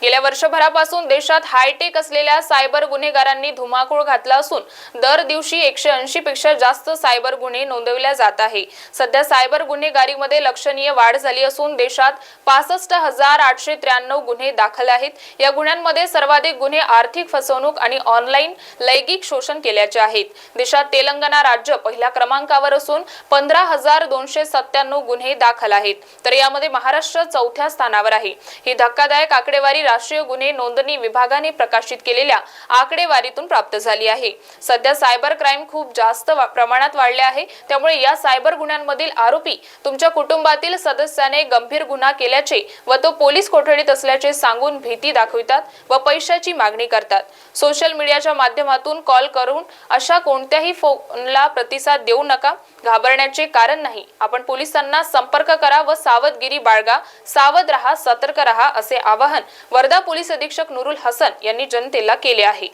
गेल्या वर्षभरापासून देशात हायटेक असलेल्या सायबर गुन्हेगारांनी धुमाकूळ घातला असून दर दिवशी एकशे ऐंशी पेक्षा जास्त सायबर गुन्हे नोंदवल्या जात आहे. सध्या सायबर गुन्हेगारीमध्ये लक्षणीय वाढ झाली असून देशात पासष्ट हजार आठशे त्र्याण्णव गुन्हे दाखल आहेत. या गुन्ह्यांमध्ये सर्वाधिक गुन्हे आर्थिक फसवणूक आणि ऑनलाईन लैंगिक शोषण केल्याचे आहेत. देशात तेलंगणा राज्य पहिल्या क्रमांकावर असून पंधरा हजार दोनशे सत्त्याण्णव गुन्हे दाखल आहेत. तर यामध्ये महाराष्ट्र चौथ्या स्थानावर आहे. ही धक्कादायक आकडेवारी राष्ट्रीय गुन्हे नोंदणी विभागाने प्रकाशित केलेल्या आकडेवारीतून प्राप्त झाली आहे. सध्या सायबर क्राईम खूप जास्त प्रमाणात वाढले आहे. त्यामुळे या सायबर गुन्ह्यांमधील आरोपी तुमच्या कुटुंबातील सदस्याने गंभीर गुन्हा केल्याचे व तो पोलीस कोठडीत असल्याचे सांगून भीती दाखवितात व पैशाची मागणी करतात. सोशल मीडियाच्या माध्यमातून कॉल करून अशा कोणत्याही फोनला प्रतिसाद देऊ नका. घाबरण्याचे कारण नाही. आपण पोलिसांना संपर्क करा व सावधगिरी बाळगा. सावध रहा सतर्क रहा असे आवाहन वर्धा पोलीस अधीक्षक नुरुल हसन यांनी जनतेला केले आहे.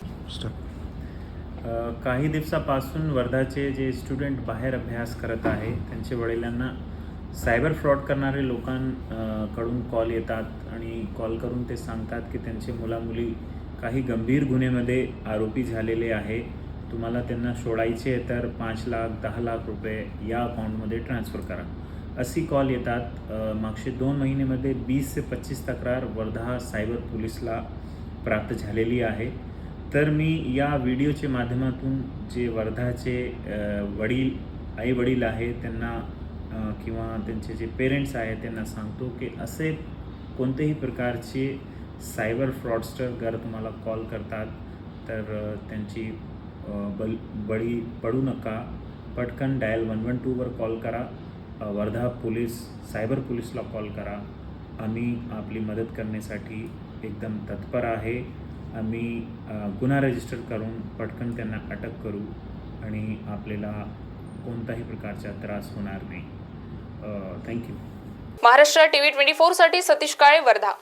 काही दिवसापासून वर्धाचे जे स्टुडंट बाहेर अभ्यास करत आहे त्यांच्या वडिलांना सायबर फ्रॉड करणारे लोकांकडून कॉल येतात आणि कॉल करून ते सांगतात की त्यांचे मुलामुली काही गंभीर गुन्ह्यामध्ये आरोपी झालेले आहे. तुम्हाला त्यांना सोडायचे आहे तर पाच लाख दहा लाख रुपये या अकाउंटमध्ये ट्रान्सफर करा. अशी कॉल येतात. मागचे दोन महिन्यामध्ये वीस ते पच्चीस तक्रार वर्धा सायबर पोलीसला प्राप्त झालेली आहे. तर मी या व्हिडिओच्या माध्यमातून जे वर्धाचे वडील आई वडील आहे त्यांना किंवा त्यांचे जे पेरेंट्स आहेत त्यांना सांगतो की असे कोणत्याही प्रकारचे सायबर फ्रॉडस्टर जर तुम्हाला कॉल करतात तर त्यांची बल बळी पडू नका. पटकन डायल वन वन टूवर कॉल करा. वर्धा पोलीस सायबर पोलीसला कॉल करा. आम्ही आपली मदत करण्यासाठी एकदम तत्पर आहे. आम्ही गुन्हा रजिस्टर करून पटकन त्यांना अटक करू आणि आपल्याला कोणताही प्रकारचा त्रास होणार नाही. Thank you Maharashtra TV twenty फोरसाठी Satish Kale Wardha.